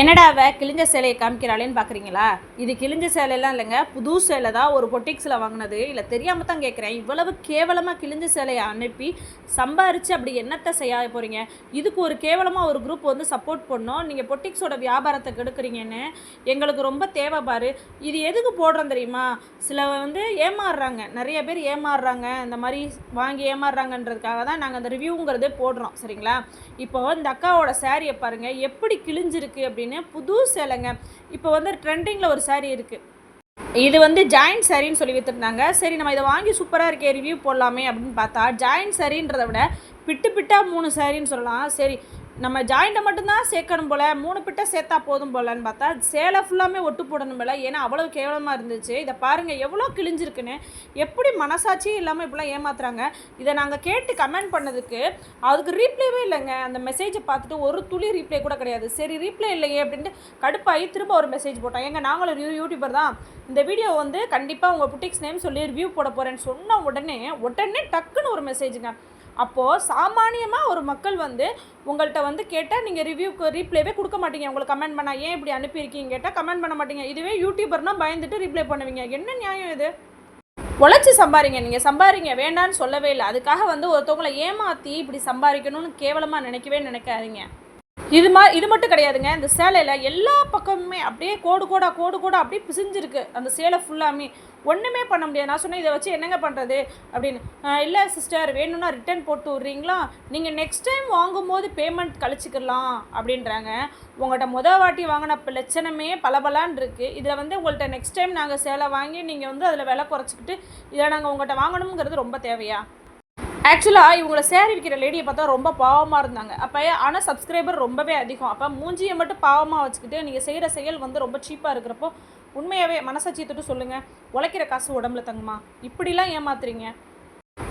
என்னடா அவ கிழிஞ்ச சேலையை காமிக்கிறாளேன்னு பார்க்குறீங்களா இது கிழிஞ்ச சேலையெல்லாம் இல்லைங்க. புது சேலை தான். ஒரு பொட்டிக்ஸில் வாங்கினது. இல்லை தெரியாமல் தான் கேட்குறேன் இவ்வளவு கேவலமாக கிழிஞ்ச சேலையை அனுப்பி சம்பாரித்து அப்படி என்னத்தை செய்ய போகிறீங்க இதுக்கு ஒரு கேவலமாக ஒரு குரூப் வந்து சப்போர்ட் பண்ணோம். நீங்கள் பொட்டிக்ஸோட வியாபாரத்தை கெடுக்குறீங்கன்னு எங்களுக்கு ரொம்ப தேவை பாரு. இது எதுக்கு போடுறோம் தெரியுமா? சில வந்து ஏமாறுறாங்க. நிறைய பேர் ஏமாறுறாங்க. இந்த மாதிரி வாங்கி ஏமாறுறாங்கன்றதுக்காக தான் நாங்கள் அந்த ரிவ்யூங்கிறதே போடுறோம். சரிங்களா? இப்போ இந்த அக்காவோட சேரீயை பாருங்கள் எப்படி கிழிஞ்சிருக்கு அப்படின்னு புது சேலைங்க இப்போ வந்து ட்ரெண்டிங்கில் ஒரு saree இருக்குது இது வந்து ஜாயின்ட் சரின்னு சொல்லி விற்றுருந்தாங்க சரி நம்ம இதை வாங்கி சூப்பராக இருக்கே ரிவ்யூ போடலாமே அப்படின்னு பார்த்தா ஜாயின்ட் சரின்றதை விட பிட்டு பிட்டா மூணு சாரின்னு சொல்லலாம். சரி நம்ம ஜாயிண்ட்டை மட்டும்தான் சேர்க்கணும் போல் மூணு பிட்டை சேர்த்தா போதும் போலன்னு பார்த்தா சேலை ஃபுல்லாமே ஒட்டு போடணும் போல. ஏன்னா அவ்வளோ கேவலமாக இருந்துச்சு. இதை பாருங்கள் எவ்வளோ கிழிஞ்சிருக்குன்னு. எப்படி மனசாட்சியும் இல்லாமல் இப்படிலாம் ஏமாத்துறாங்க. இதை நாங்கள் கேட்டு கமெண்ட் பண்ணதுக்கு அதுக்கு ரீப்ளேவே இல்லைங்க. அந்த மெசேஜை பார்த்துட்டு ஒரு துளி ரீப்ளே கூட கிடையாது. சரி ரீப்ளே இல்லையே அப்படின்ட்டு கடுப்பாகி திரும்ப ஒரு மெசேஜ் போட்டோம் எங்கள் நாங்களும் யூடியூபர் தான். இந்த வீடியோ வந்து கண்டிப்பாக உங்கள் புட்டிக்ஸ் நேம் சொல்லி ரிவ்யூ போட போகிறேன்னு சொன்ன உடனே உடனே டக்குன்னு ஒரு மெசேஜுங்க அப்போது சாமானியமாக ஒரு மக்கள் வந்து உங்கள்கிட்ட வந்து கேட்டால் நீங்கள் ரிவ்யூக்கு ரீப்ளேவே கொடுக்க மாட்டீங்க. உங்களுக்கு கமெண்ட் பண்ணால் ஏன் இப்படி அனுப்பியிருக்கீங்க கேட்டால் கமெண்ட் பண்ண மாட்டீங்க. இதுவே யூடியூபர்னால் பயந்துட்டு ரிப்ளை பண்ணுவீங்க. என்ன நியாயம் இது? உழைச்சி சம்பாரிங்க. நீங்கள் சம்பாரிங்க. வேண்டான்னு சொல்லவே இல்லை. அதுக்காக வந்து ஒருத்தவங்களை ஏமாற்றி இப்படி சம்பாதிக்கணும்னு கேவலமாக நினைக்கவே நினைக்காதீங்க. இது மாதிரி இது மட்டும் கிடையாதுங்க. இந்த சேலையில் எல்லா பக்கமுமே அப்படியே கோடு கோடா கோடு கோடா அப்படியே பிசிஞ்சிருக்கு. அந்த சேலை ஃபுல்லாமே ஒன்றுமே பண்ண முடியாது. நான் சொன்னேன் இதை வச்சு என்னங்க பண்ணுறது அப்படின்னு. இல்லை சிஸ்டர் வேணும்னா ரிட்டர்ன் போட்டு விட்றீங்களா? நீங்கள் நெக்ஸ்ட் டைம் வாங்கும்போது பேமெண்ட் கழிச்சிக்கலாம் அப்படின்றாங்க. உங்கள்கிட்ட முதல் வாட்டி வாங்கின பிரச்சனமே பலபலான் இருக்குது இதில் வந்து உங்கள்கிட்ட நெக்ஸ்ட் டைம் நாங்கள் சேலை வாங்கி நீங்கள் வந்து அதில் விலை குறைச்சிக்கிட்டு இதை நாங்கள் உங்கள்கிட்ட வாங்கணுங்கிறது ரொம்ப தேவையா? ஆக்சுவலாக இவங்களை சேரி விற்கிற லேடியை பார்த்தா ரொம்ப பாவமாக இருந்தாங்க. அப்போ ஆனால் சப்ஸ்கிரைபர் ரொம்பவே அதிகம். அப்போ மூஞ்சியை மட்டும் பாவமாக வச்சுக்கிட்டு நீங்கள் செய்கிற செயல் வந்து ரொம்ப சீப்பாக இருக்கிறப்போ உண்மையாகவே மனசாட்சியை தொட்டு சொல்லுங்கள் உழைக்கிற காசு உடம்புல தங்குமா? இப்படிலாம் ஏமாத்துறீங்க.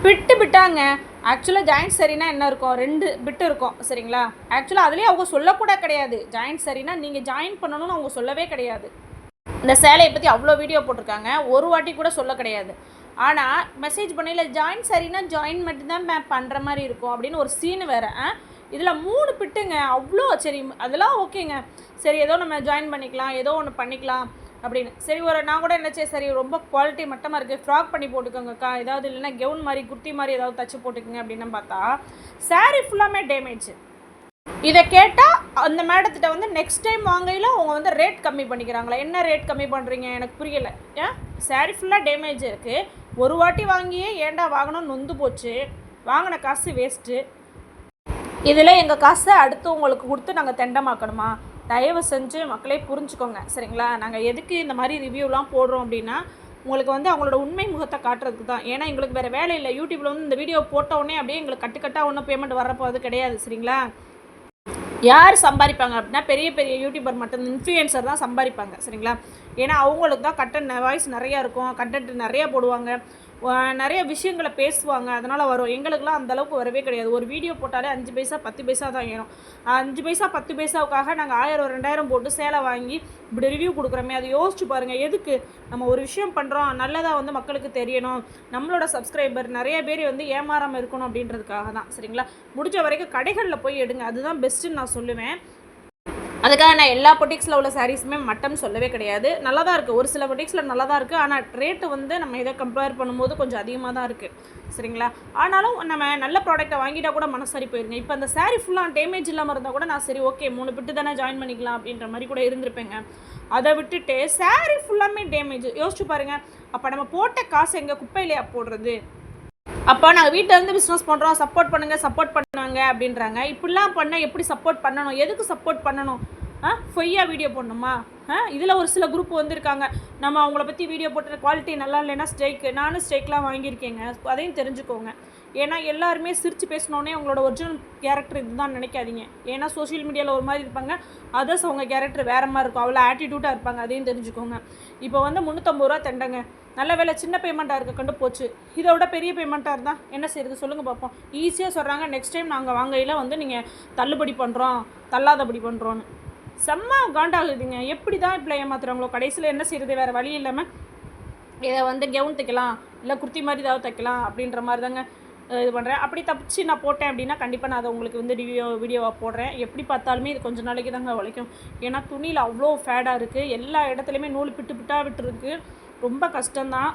பிட்டு பிட்டாங்க. ஆக்சுவலாக ஜாயிண்ட் சரினா என்ன இருக்கும்? ரெண்டு பிட்டு இருக்கும் சரிங்களா? ஆக்சுவலாக அதுலேயே அவங்க சொல்லக்கூட கிடையாது. ஜாயிண்ட் சரினா நீங்கள் ஜாயின் பண்ணணும்னு அவங்க சொல்லவே கிடையாது. இந்த சேலையை பற்றி அவ்வளோ வீடியோ போட்டிருக்காங்க. ஒரு வாட்டி கூட சொல்ல கிடையாது. ஆனால் மெசேஜ் பண்ணையில் ஜாயின் சரினா ஜாயின் மட்டும்தான் மேம் பண்ணுற மாதிரி இருக்கும். அப்படின்னு ஒரு சீன் வேறு. இதில் மூணு பிட்டுங்க. அவ்வளோ சரி. அதெல்லாம் ஓகேங்க. சரி ஏதோ நம்ம ஜாயின் பண்ணிக்கலாம். ஏதோ ஒன்று பண்ணிக்கலாம் அப்படின்னு. சரி ஒரு நான் கூட நினச்சேன் சரி ரொம்ப குவாலிட்டி மட்டமாக இருக்குது ஃப்ராக் பண்ணி போட்டுக்கோங்கக்கா. ஏதாவது இல்லைன்னா கெவுன் மாதிரி குர்த்தி மாதிரி ஏதாவது தச்சு போட்டுக்கோங்க அப்படின்னு பார்த்தா சாரீ ஃபுல்லாமே டேமேஜ் இதை கேட்டால் அந்த மேடத்திட்ட வந்து நெக்ஸ்ட் டைம் வாங்கையில் அவங்க வந்து ரேட் கம்மி பண்ணிக்கிறாங்களா? என்ன ரேட் கம்மி பண்ணுறீங்க எனக்கு புரியலை. ஏன் saree ஃபுல்லாக டேமேஜ் இருக்குது ஒரு வாட்டி வாங்கியே ஏன்டா வாங்கணும்னு நொந்து போச்சு. வாங்கின காசு வேஸ்ட்டு இதில் எங்கள் காசை அடுத்து உங்களுக்கு கொடுத்து நாங்கள் தெண்டமாக்கணுமா? தயவு செஞ்சு மக்களே புரிஞ்சுக்கோங்க. சரிங்களா? நாங்கள் எதுக்கு இந்த மாதிரி ரிவ்யூலாம் போடுறோம் அப்படின்னா உங்களுக்கு வந்து அவங்களோட உண்மை முகத்தை காட்டுறதுக்கு தான். ஏன்னா எங்களுக்கு வேறு வேலை இல்லை. யூடியூப்பில் வந்து இந்த வீடியோ போட்ட உடனே அப்படியே எங்களுக்கு கட்டுக்கட்டாக ஒன்றும் பேமெண்ட் வரப்போகிறது கிடையாது. சரிங்களா? யார் சம்பாதிப்பாங்க அப்படின்னா பெரிய பெரிய யூடியூபர் மட்டும் இன்ஃப்ளூயன்சர் தான் சம்பாதிப்பாங்க சரிங்களா? ஏன்னா அவங்களுக்கு தான் கண்டென்ட் வாய்ஸ் நிறையா இருக்கும் கண்டென்ட் நிறையா போடுவாங்க. நிறைய விஷயங்களை பேசுவாங்க. அதனால் வரும். எங்களுக்குலாம் அந்தளவுக்கு வரவே கிடையாது. ஒரு வீடியோ போட்டாலே அஞ்சு பைசா பத்து பைசா தான் ஏறும். அஞ்சு பைசா பத்து பைசாவுக்காக நாங்கள் ஆயிரம் ரெண்டாயிரம் போட்டு சேலை வாங்கி இப்படி ரிவ்யூ கொடுக்குறோமே. அதை யோசிச்சு பாருங்கள் எதுக்கு நம்ம ஒரு விஷயம் பண்ணுறோம் நல்லதாக வந்து மக்களுக்கு தெரியணும். நம்மளோட சப்ஸ்கிரைபர் நிறைய பேர் வந்து ஏமாறாமல் இருக்கணும் அப்படின்றதுக்காக தான். சரிங்களா? முடிஞ்ச வரைக்கும் கடைகளில் போய் எடுங்க. அதுதான் பெஸ்ட்டுன்னு நான் சொல்லுவேன். அதுக்காக நான் எல்லா பொட்டிக்ஸில் உள்ள சாரீஸுமே மட்டம் சொல்லவே கிடையாது. நல்லா தான் இருக்குது ஒரு சில பொட்டிக்ஸில் நல்லா தான் இருக்குது ஆனால் ரேட்டு வந்து நம்ம இதை கம்பேர் பண்ணும்போது கொஞ்சம் அதிகமாக தான் இருக்குது சரிங்களா? ஆனாலும் நம்ம நல்ல ப்ராடக்ட்டை வாங்கிட்டா கூட மனசரி போயிருங்க. இப்போ அந்த சாரீ ஃபுல்லாக டேமேஜ் இல்லாமல் இருந்தால் கூட நான் சரி ஓகே மூணு பிட்டு தானே ஜாயின் பண்ணிக்கலாம் அப்படின்ற மாதிரி கூட இருந்திருப்பேங்க. அதை விட்டுட்டு சாரீ ஃபுல்லாமே டேமேஜ் யோசிச்சு பாருங்கள் அப்போ நம்ம போட்ட காசு எங்கே குப்பையிலையா போடுறது? அப்போ நாங்கள் வீட்டிலேருந்து பிஸ்னஸ் பண்ணுறோம் சப்போர்ட் பண்ணுங்கள் சப்போர்ட் பண்ணுவாங்க அப்படின்றாங்க. இப்படிலாம் பண்ணால் எப்படி சப்போர்ட் பண்ணணும்? எதுக்கு சப்போர்ட் பண்ணணும்? ஆ? பொய்யா வீடியோ போடணுமா? ஆ? இதில் ஒரு சில குரூப் வந்திருக்காங்க. நம்ம அவங்கள பற்றி வீடியோ போட்ட குவாலிட்டி நல்லா இல்லைன்னா ஸ்ட்ரைக்கு நானும் ஸ்ட்ரைக்லாம் வாங்கியிருக்கேங்க. அதையும் தெரிஞ்சுக்கோங்க. ஏன்னா எல்லாருமே சிரித்து பேசினோடனே அவங்களோட ஒரிஜினல் கேரக்டர் இதுதான் நினைக்காதீங்க. ஏன்னா சோஷியல் மீடியாவில் ஒரு மாதிரி இருப்பாங்க. அதர்ஸ் அவங்க கேரக்டர் வேறு மாதிரி இருக்கும். அவ்வளோ ஆட்டிடியூட்டாக இருப்பாங்க. அதையும் தெரிஞ்சுக்கோங்க. இப்போ வந்து முந்நூற்றம்பது ரூபா தண்டங்க. நல்ல வேலை சின்ன பேமெண்ட்டாக இருக்க கொண்டு போச்சு. இதை விட பெரிய பேமெண்ட்டாக இருந்தால் என்ன செய்யுது சொல்லுங்கள் பார்ப்போம் ஈஸியாக சொல்கிறாங்க நெக்ஸ்ட் டைம் நாங்கள் வாங்கையில் வந்து நீங்கள் தள்ளுபடி பண்ணுறோம் தள்ளாதபடி பண்ணுறோன்னு செம்ம காண்டாகுதுங்க. எப்படி தான் இப்படி ஏமாத்துறாங்களோ கடைசியில் என்ன செய்கிறது வேறு வழி இல்லாமல் இதை வந்து கெவுன் தைக்கலாம் இல்லை குர்த்தி மாதிரி ஏதாவது தைக்கலாம் அப்படின்ற மாதிரி தாங்க இது பண்ணுறேன் அப்படி தப்பிச்சு நான் போட்டேன் அப்படின்னா கண்டிப்பாக நான் அதை உங்களுக்கு வந்து ரிவியோ வீடியோவாக போடுறேன். எப்படி பார்த்தாலுமே இது கொஞ்ச நாளைக்கு தாங்க உழைக்கும். ஏன்னா துணியில் அவ்வளோ ஃபேடாக இருக்குது எல்லா இடத்துலையுமே நூல் பிட்டு பிட்டாக விட்டுருக்கு. ரொம்ப கஷ்டம்தான்.